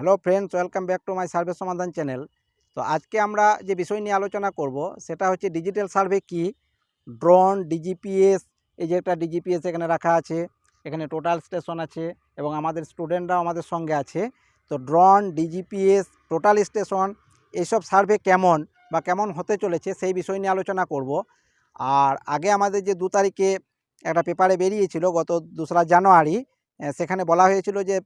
Hello friends welcome back to my survey Samadhan channel তো আজকে আমরা যে বিষয় নিয়ে আলোচনা করব, সেটা হচ্ছে ডিজিটাল সার্ভে কি? ড্রোন ডিজিপিএস এই যে একটা ডিজিপিএস এখানে রাখা আছে, এখানে টোটাল স্টেশন আছে, এবং আমাদের স্টুডেন্টরাও আমাদের সঙ্গে আছে। তো ড্রোন ডিজিপিএস টোটাল স্টেশন এইসব সার্ভে কেমন বা কেমন হতে চলেছে সেই বিষয় নিয়ে আলোচনা করব। আর আগে আমাদের যে দু তারিখে একটা পেপারে বেরিয়েছিল গত দোসরা জানুয়ারি সেখানে বলা হয়েছিল যে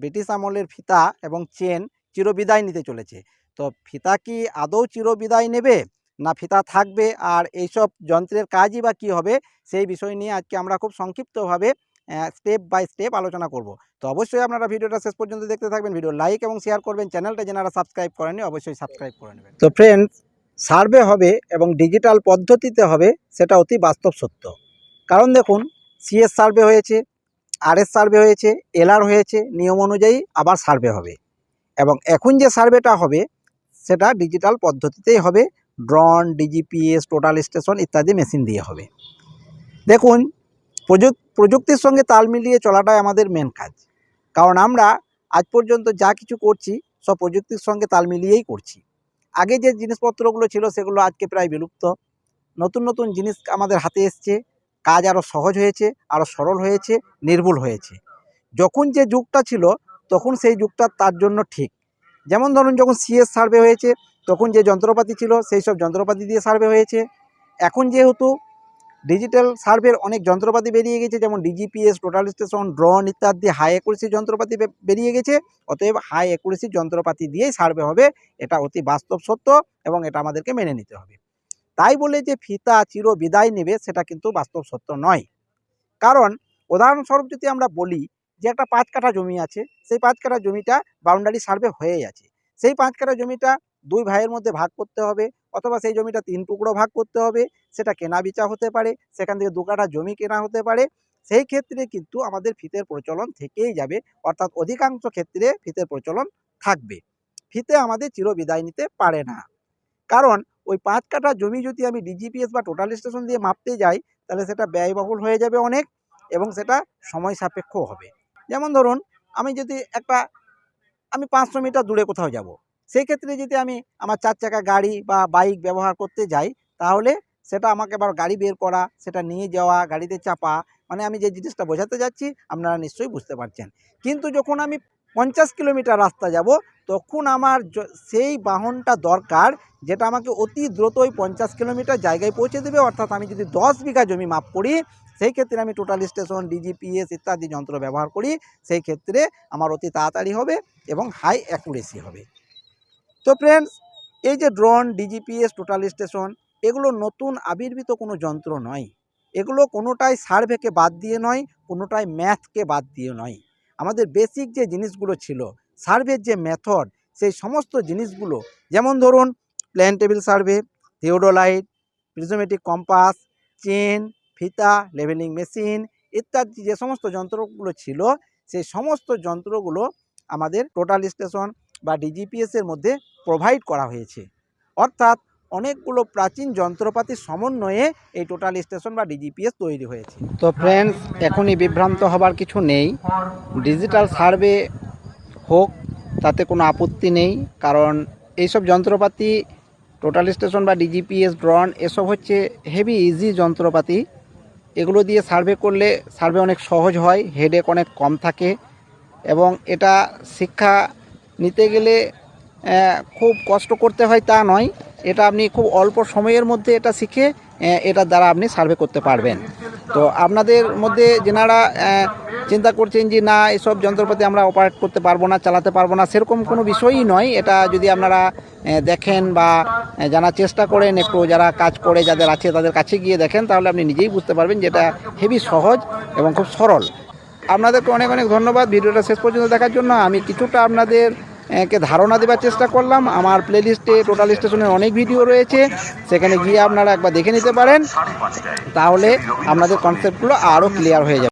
ব্রিটিশ আমলের ফিতা এবং চেন চিরবিদায় নিতে চলেছে। তো ফিতা কি আদৌ চিরবিদায় নেবে না ফিতা থাকবে? আর এইসব যন্ত্রের কাজই বা কী হবে? সেই বিষয় নিয়ে আজকে আমরা খুব সংক্ষিপ্তভাবে স্টেপ বাই স্টেপ আলোচনা করব। তো অবশ্যই আপনারা ভিডিওটা শেষ পর্যন্ত দেখতে থাকবেন। ভিডিও লাইক এবং শেয়ার করবেন। চ্যানেলটা যেনারা সাবস্ক্রাইব করেনি অবশ্যই সাবস্ক্রাইব করে নেবেন। তো ফ্রেন্ডস সার্ভে হবে এবং ডিজিটাল পদ্ধতিতে হবে, সেটা অতি বাস্তব সত্য। কারণ দেখুন সিএস সার্ভে হয়েছে। আরএস সার্ভে হয়েছে, এলআর হয়েছে, নিয়ম অনুযায়ী আবার সার্ভে হবে। এবং এখন যে সার্ভেটা হবে, সেটা ডিজিটাল পদ্ধতিতেই হবে, ড্রোন, ডিজিপিএস, টোটাল স্টেশন ইত্যাদি মেশিন দিয়ে হবে। দেখুন, প্রযুক, প্রযুক্তির সঙ্গে তাল মিলিয়ে চলাটাই আমাদের মেন কাজ। কারণ আমরা আজ পর্যন্ত যা কিছু করছি, সব প্রযুক্তির সঙ্গে তাল মিলিয়েই করছি। আগে যে জিনিসপত্রগুলো ছিল, সেগুলো আজকে প্রায় বিলুপ্ত। নতুন নতুন জিনিস আমাদের হাতে এসছে। কাজ আরও সহজ হয়েছে আরও সরল হয়েছে, নির্ভুল হয়েছে। যখন যে যুগটা ছিল, তখন সেই যুগটা তার জন্য ঠিক। যেমন ধরুন, যখন সিএস সার্ভে হয়েছে, তখন যে যন্ত্রপাতি ছিল, সেই সব যন্ত্রপাতি দিয়ে সার্ভে হয়েছে। এখন যেহেতু ডিজিটাল সার্ভের অনেক যন্ত্রপাতি বেরিয়ে গেছে, যেমন ডিজিপিএস টোটাল স্টেশন ড্রোন ইত্যাদি হাই একুরেসি যন্ত্রপাতি বেরিয়ে গেছে, অতএব হাই একুরেসি যন্ত্রপাতি দিয়েই সার্ভে হবে। এটা অতি বাস্তব সত্য এবং এটা আমাদেরকে মেনে নিতে হবে। তাই বলে যে ফিতা চির বিদায় নেবে, সেটা কিন্তু বাস্তব সত্য নয়। কারণ, উদাহরণস্বরূপ যদি আমরা বলি যে একটা পাঁচ কাঠা জমি আছে, সেই পাঁচ কাঠা জমিটা বাউন্ডারি সার্ভে হয়েই আছে। সেই পাঁচ কাঠা জমিটা দুই ভাইয়ের মধ্যে ভাগ করতে হবে, অথবা সেই জমিটা তিন টুকরো ভাগ করতে হবে, সেটা কেনা বেচা হতে পারে, সেখান থেকে দু কাঠা জমি কেনা হতে পারে। সেই ক্ষেত্রে কিন্তু আমাদের ফিতের প্রচলন থেকেই যাবে, অর্থাৎ অধিকাংশ ক্ষেত্রে ফিতের প্রচলন থাকবে। ফিতে আমাদের চির বিদায় নিতে পারে না। কারণ ওই পাঁচ কাঠা জমি যদি আমি ডিজিপিএস বা টোটাল স্টেশন দিয়ে মাপতে যাই, তাহলে সেটা ব্যয়বহুল হয়ে যাবে অনেক এবং সেটা সময় সাপেক্ষ হবে। যেমন ধরুন, আমি যদি একটা, আমি পাঁচশো মিটার দূরে কোথাও যাব সেই ক্ষেত্রে যদি আমি আমার চার চাকা গাড়ি বা বাইক ব্যবহার করতে যাই, তাহলে সেটা আমাকে আবার গাড়ি বের করা, সেটা নিয়ে যাওয়া, গাড়িতে চাপা মানে আমি যে জিনিসটা বোঝাতে যাচ্ছি, আপনারা নিশ্চয়ই বুঝতে পারছেন। কিন্তু যখন আমি পঞ্চাশ কিলোমিটার রাস্তা যাব, তখন আমার সেই বাহনটা দরকার যেটা আমাকে অতি দ্রুত ওই পঞ্চাশ কিলোমিটার জায়গায় পৌঁছে দেবে। অর্থাৎ আমি যদি দশ বিঘা জমি মাপ করি, সেই ক্ষেত্রে আমি টোটাল স্টেশন ডিজিপিএস ইত্যাদি যন্ত্র ব্যবহার করি, সেই ক্ষেত্রে আমার অতি তাড়াতাড়ি হবে এবং হাই অ্যাকুরেসি হবে। তো ফ্রেন্ডস এই যে ড্রোন ডিজিপিএস টোটাল স্টেশন এগুলো নতুন আবির্ভূত কোনো যন্ত্র নয়। এগুলো কোনোটাই সার্ভেকে বাদ দিয়ে নয়, কোনোটাই ম্যাথকে বাদ দিয়ে নয়। আমাদের বেসিক যে জিনিসগুলো ছিল সার্ভের যে মেথড সেই সমস্ত জিনিসগুলো, যেমন ধরুন plan table survey theodolite prismatic compass chain ফিতা লেভেলিং মেশিন ইত্যাদি যে সমস্ত যন্ত্রগুলো ছিল, সেই সমস্ত যন্ত্রগুলো আমাদের টোটাল স্টেশন বা ডিজিপিএসের মধ্যে প্রোভাইড করা হয়েছে। অর্থাৎ অনেকগুলো প্রাচীন যন্ত্রপাতির সমন্বয়ে এই টোটাল স্টেশন বা ডিজিপিএস তৈরি হয়েছে। তো ফ্রেন্ডস এখনই বিভ্রান্ত হবার কিছু নেই। ডিজিটাল সার্ভে হোক, তাতে কোনো আপত্তি নেই, কারণ এইসব যন্ত্রপাতি, টোটাল স্টেশন বা ডিজিপিএস ড্রোন এসব হচ্ছে হেভি ইজি যন্ত্রপাতি। এগুলো দিয়ে সার্ভে করলে সার্ভে অনেক সহজ হয় হেডেক অনেক কম থাকে। এবং এটা শিক্ষা নিতে গেলে খুব কষ্ট করতে হয় তা নয়। এটা আপনি খুব অল্প সময়ের মধ্যে এটা শিখে এটার দ্বারা আপনি সার্ভে করতে পারবেন। তো আপনাদের মধ্যে যেনারা চিন্তা করছেন যে না, এসব যন্ত্রপাতি আমরা অপারেট করতে পারব না, চালাতে পারব না, সেরকম কোনো বিষয়ই নয়। এটা যদি আপনারা দেখেন বা জানার চেষ্টা করেন, একটু যারা কাজ করে, যাদের আছে, তাদের কাছে গিয়ে দেখেন, তাহলে আপনি নিজেই বুঝতে পারবেন যেটা হেভি সহজ এবং খুব সরল। আপনাদেরকে অনেক অনেক ধন্যবাদ। ভিডিওটা শেষ পর্যন্ত দেখার জন্য। আমি কিছুটা আপনাদের কে ধারণা দেওয়ার চেষ্টা করলাম। আমার প্লেলিস্টে টোটাল স্টেশনের অনেক ভিডিও রয়েছে। সেখানে গিয়ে আপনারা একবার দেখে নিতে পারেন। তাহলে আপনাদের কনসেপ্টগুলো আরও ক্লিয়ার হয়ে যাবে।